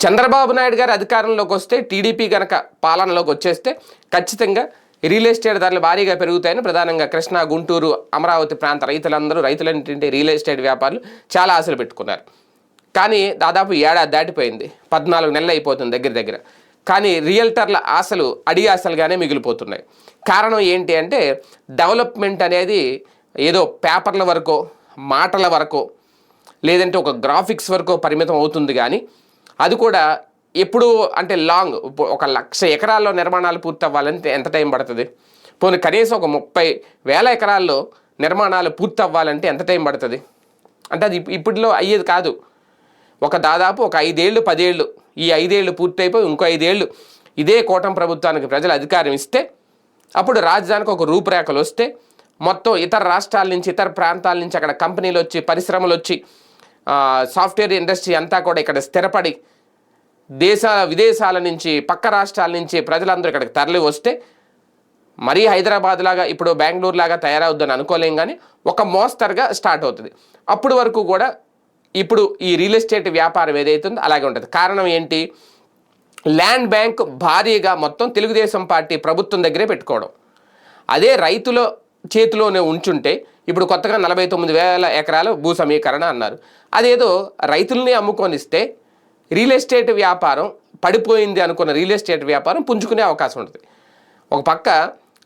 చంద్రబాబు నాయుడు గారు అధికారంలోకి వస్తే టీడీపీ కనుక పాలనలోకి వచ్చేస్తే ఖచ్చితంగా రియల్ ఎస్టేట్ ధరలు భారీగా పెరుగుతాయని ప్రధానంగా కృష్ణా గుంటూరు అమరావతి ప్రాంత రైతులందరూ రైతులంటే రియల్ ఎస్టేట్ వ్యాపారులు చాలా ఆశలు పెట్టుకున్నారు. కానీ దాదాపు ఏడాది దాటిపోయింది. పద్నాలుగు నెలలు అయిపోతుంది దగ్గర దగ్గర. కానీ రియల్టర్ల ఆశలు అడి ఆశలుగానే మిగిలిపోతున్నాయి. కారణం ఏంటి అంటే డెవలప్మెంట్ అనేది ఏదో పేపర్ల వరకు మాటల వరకు లేదంటే ఒక గ్రాఫిక్స్ వరకు పరిమితం అవుతుంది కానీ అది కూడా ఎప్పుడు అంటే లాంగ్ ఒక లక్ష ఎకరాల్లో నిర్మాణాలు పూర్తి అవ్వాలంటే ఎంత టైం పడుతుంది? పోనీ కనీసం ఒక ముప్పై వేల ఎకరాల్లో నిర్మాణాలు పూర్తవ్వాలంటే ఎంత టైం పడుతుంది? అంటే అది ఇప్పటిలో అయ్యేది కాదు. ఒక దాదాపు ఒక ఐదేళ్ళు పదేళ్ళు ఈ ఐదేళ్ళు పూర్తయిపోయి ఇంకో ఐదేళ్ళు ఇదే కూటమి ప్రభుత్వానికి ప్రజలు అధికారం ఇస్తే అప్పుడు రాజధానికి ఒక రూపురేఖలు వస్తే మొత్తం ఇతర రాష్ట్రాల నుంచి ఇతర ప్రాంతాల నుంచి అక్కడ కంపెనీలు వచ్చి పరిశ్రమలు వచ్చి సాఫ్ట్వేర్ ఇండస్ట్రీ అంతా కూడా ఇక్కడ స్థిరపడి దేశ విదేశాల నుంచి పక్క రాష్ట్రాల నుంచి ప్రజలందరూ ఇక్కడికి తరలి వస్తే మరీ హైదరాబాద్ లాగా ఇప్పుడు బెంగళూరు లాగా తయారవుద్దని అనుకోలేం కానీ ఒక మోస్తరుగా స్టార్ట్ అవుతుంది. అప్పుడు వరకు కూడా ఇప్పుడు ఈ రియల్ ఎస్టేట్ వ్యాపారం ఏదైతుందో అలాగే ఉంటుంది. కారణం ఏంటి? ల్యాండ్ బ్యాంక్ భారీగా మొత్తం తెలుగుదేశం పార్టీ ప్రభుత్వం దగ్గరే పెట్టుకోవడం. అదే రైతులు చేతిలోనే ఉంచుంటే ఇప్పుడు కొత్తగా నలభై తొమ్మిది వేల ఎకరాల భూ సమీకరణ అన్నారు. అదేదో రైతుల్ని అమ్ముకొనిస్తే రియల్ ఎస్టేట్ వ్యాపారం పడిపోయింది అనుకున్న రియల్ ఎస్టేట్ వ్యాపారం పుంజుకునే అవకాశం ఉంటుంది. ఒక పక్క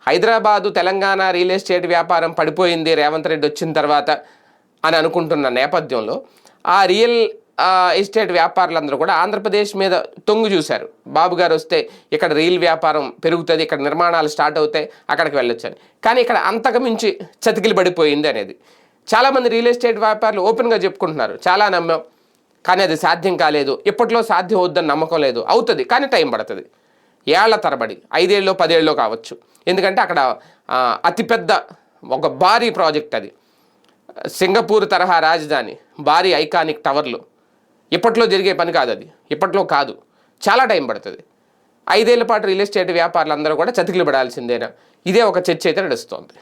హైదరాబాదు తెలంగాణ రియల్ ఎస్టేట్ వ్యాపారం పడిపోయింది రేవంత్ రెడ్డి వచ్చిన తర్వాత అని అనుకుంటున్న నేపథ్యంలో ఆ రియల్ ఎస్టేట్ వ్యాపారులందరూ కూడా ఆంధ్రప్రదేశ్ మీద తొంగు చూశారు. బాబు గారు వస్తే ఇక్కడ రీల్ వ్యాపారం పెరుగుతుంది ఇక్కడ నిర్మాణాలు స్టార్ట్ అవుతాయి అక్కడికి వెళ్ళొచ్చని. కానీ ఇక్కడ అంతకు మించి చతికిలు పడిపోయింది అనేది. చాలామంది రియల్ ఎస్టేట్ వ్యాపారులు ఓపెన్గా చెప్పుకుంటున్నారు. చాలా నమ్మాం కానీ అది సాధ్యం కాలేదు. ఇప్పట్లో సాధ్యం అవుద్దని నమ్మకం లేదు. అవుతుంది కానీ టైం పడుతుంది. ఏళ్ళ తరబడి ఐదేళ్ళు పదేళ్ళు కావచ్చు. ఎందుకంటే అక్కడ అతిపెద్ద ఒక భారీ ప్రాజెక్ట్ అది. సింగపూర్ తరహా రాజధాని భారీ ఐకానిక్ టవర్లు. ఇప్పట్లో జరిగే పని కాదు అది. ఇప్పట్లో కాదు. చాలా టైం పడుతుంది. ఐదేళ్ళ పాటు రియల్ ఎస్టేట్ వ్యాపారులందరూ కూడా చతికిలు పడాల్సిందేనా ఇదే ఒక చర్చ అయితే నడుస్తోంది.